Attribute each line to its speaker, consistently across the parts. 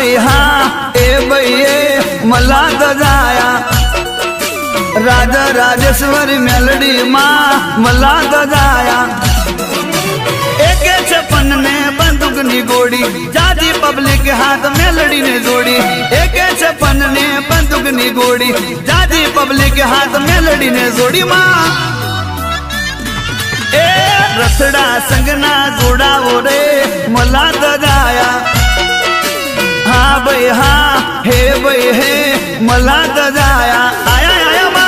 Speaker 1: By ए ए मला दजाया Raj Rajeshwari melody मा मला दजाया एके छप्पन ने बंदूक नी गोड़ी जादी पब्लिक हाथ मेलडी ने जोड़ी। एक छप्पन ने बंदूक नी गोड़ी जादी पब्लिक हाथ मेलडी ने जोड़ी माँ। ए रसडा संगना जोडावो रे मला दजाया नाही हा हे बाई हे मला तर आया आया मा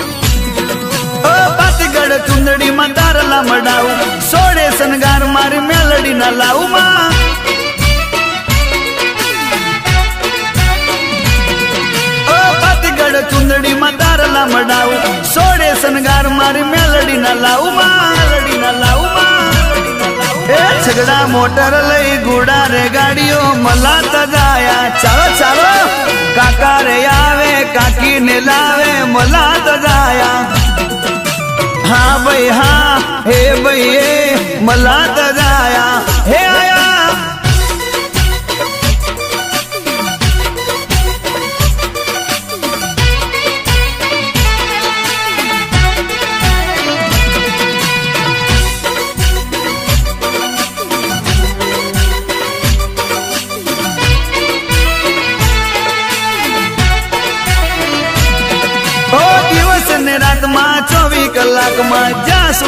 Speaker 1: ओ पातगड चुंदडी मडाऊ. મારી મેલડી ના લાવું માં ઓ પાતગઢ ચુંદડી માં તારલા મડાવું. સોડે સનગાર મારી મેલડી ના લાવું માં મેલડી ના એ છગડા મોટર લઈ ગુડા રે ગાડીઓ મલા તજાયા ચાલો ચાલો, કાકા રે આવે કાકી ને લાવે મલા તજાયા હા ભાઈ હા. હે ભાઈ એ મલા તજાયા હે આયા.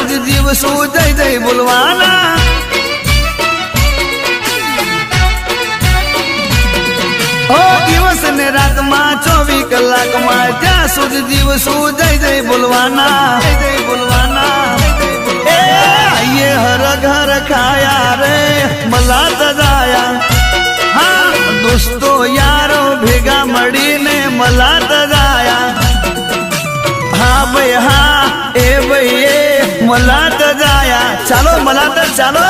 Speaker 1: જ્યાં સુધી દિવસો જય જય બોલવાના ઓ દિવસ ને રાતમાં ચોવીસ કલાકમાં જ્યાં સુધી દિવસો જય જય બોલવાના જય જય બોલવાના એ આઈએ હર ઘર ખાયા રે મલા તજાયા હા દોસ્તો યારો ભેગા મળીને મલા તજાયા હા ભાઈ હા એ ભાઈ મલાટ જાયા ચાલો મલાટ ચાલો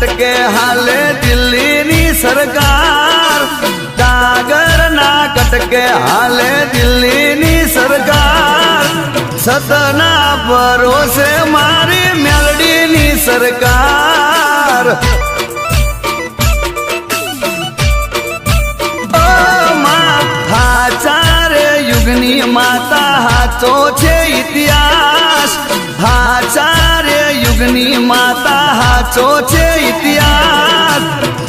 Speaker 1: કાગળના હાલે દિલ્હીની સરકાર. કાગળના કટકે હાલે દિલ્હીની સરકાર. સતના ભરોસે મારી મેલડીની સરકાર. યુગની માતા, હાચો છે ઇતિહાસ. હાચાર્ય યુગની માતા, હાચો છે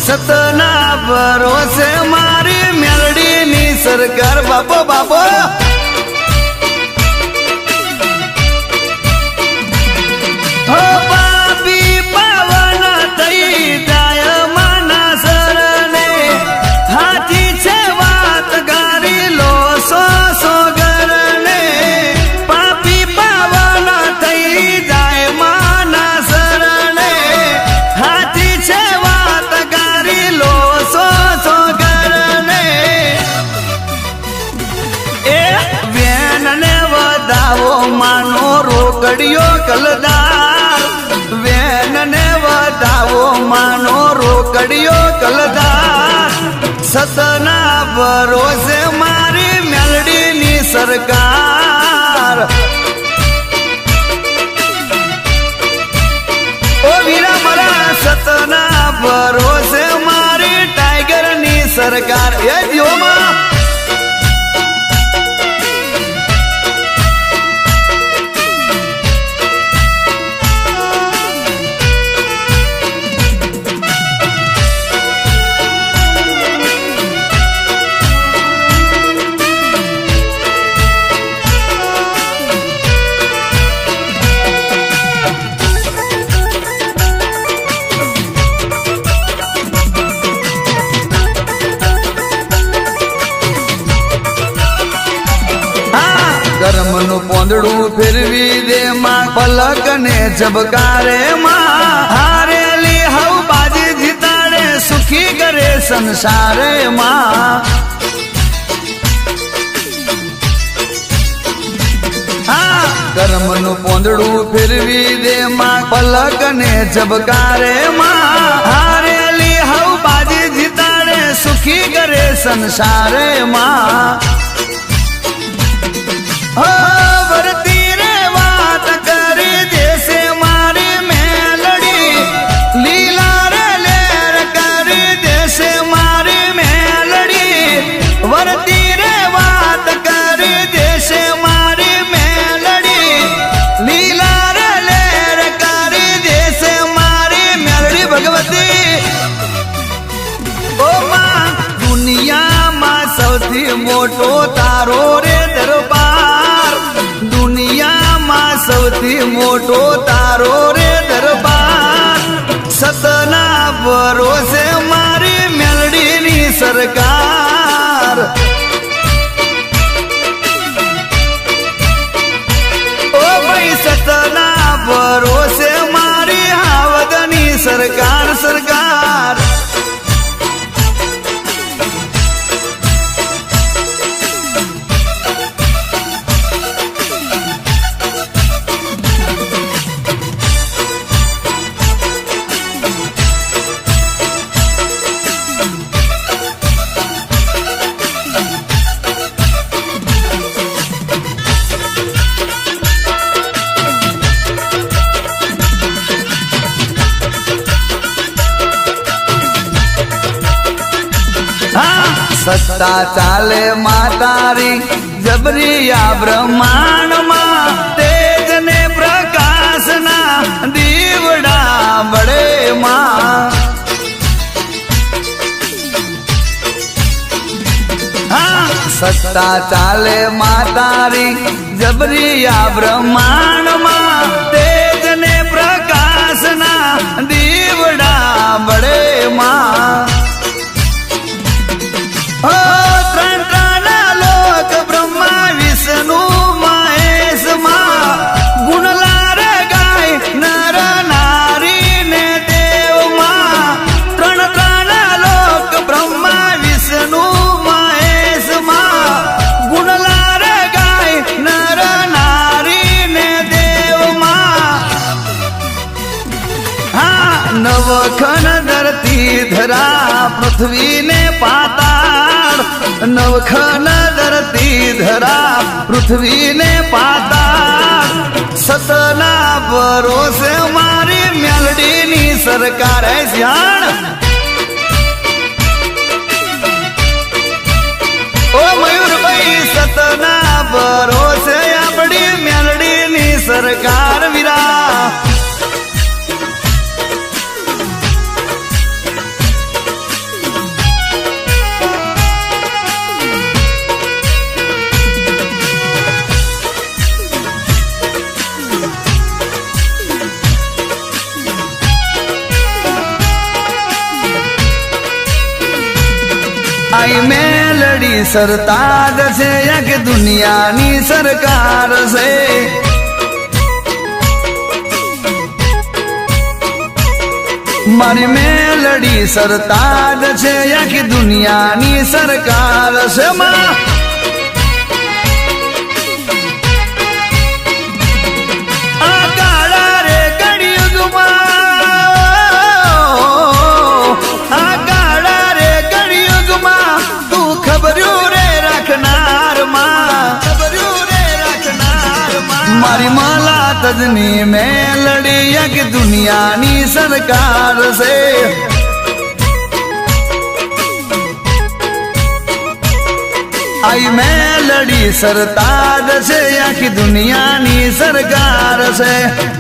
Speaker 1: સતના ભરોસે મારી મેલડીની સરકાર. બાપો બાપો. કલદાર વેન ને વધાવો માનો રોકડિયો કલદાર સતના ભરોસે મારી મેલડીની સરકાર. ઓ વીરા મારા સતના ભરોસે મારી ટાઈગરની સરકાર. એ દિયોમાં ફેરવી દે માં. પલક ને ઝબકારે માં. હારેલી હવ બાજી જીતાડે, સુખી કરે સંસારે માં. કર્મનું પોંદડું ફેરવી દે માં. પલક ને ઝબકારે માં. હારેલી હવ બાજી જીતાડે, સુખી કરે સંસારે માં. Oh! મોટો સત્તા ચાલે માતારી, જબરિયા બ્રહ્માંડમાં તેજ ને પ્રકાશના દીવડા બળે માં સસ્તા ચાલે માતારી, જબરિયા બ્રહ્માંડમાં તેજ ને પ્રકાશના દીવડા બળે માં નવખન ધરતી ધરા પૃથ્વીને પાતાળ. નવખન ધરતી ધરા પૃથ્વીને પાતાળ. સતના ભરોસે મારી મેલડીની સરકારે જાણ ઓ મયુરભાઈ, સતના ભરોસે આપણી મેલડીની સરકાર. આઈ મેલડી સરતાજ છે યક દુનિયાની સરકાર છે. મારી મેલડી સરતાજ છે યક દુનિયાની સરકાર છે, માં. મારી માલા તજની મેલડી યક દુનિયાની સરકાર છે આઈ મેલડી સરતાજ છે આખી દુનિયાની સરકાર છે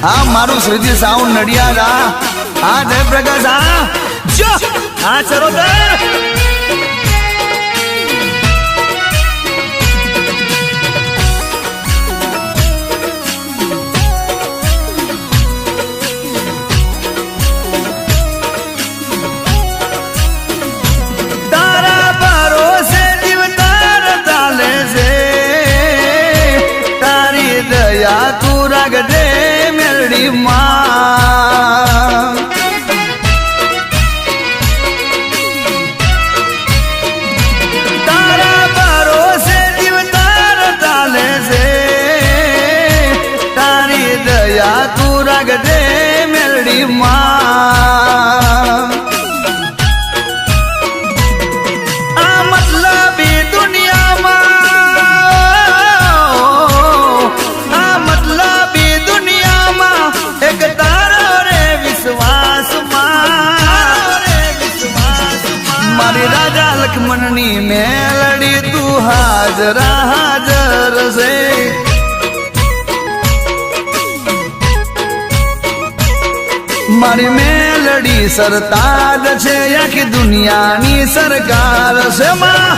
Speaker 1: આ મારું શ્રીજી સાઉન્ડ નડિયાદ આ આ જયપ્રકાશ આ જો આ ચરોતર તારા મેલડીમાં આ મતલબી દુનિયામાં, આ મતલબી દુનિયામાં એક તારો રે વિશ્વાસમાં. મારી રાજા લક્ષ્મણની મેલડી તું હાજર હાજર છે. મારી મેલડી સરતાજ છે આખી દુનિયાની સરકાર છે માં.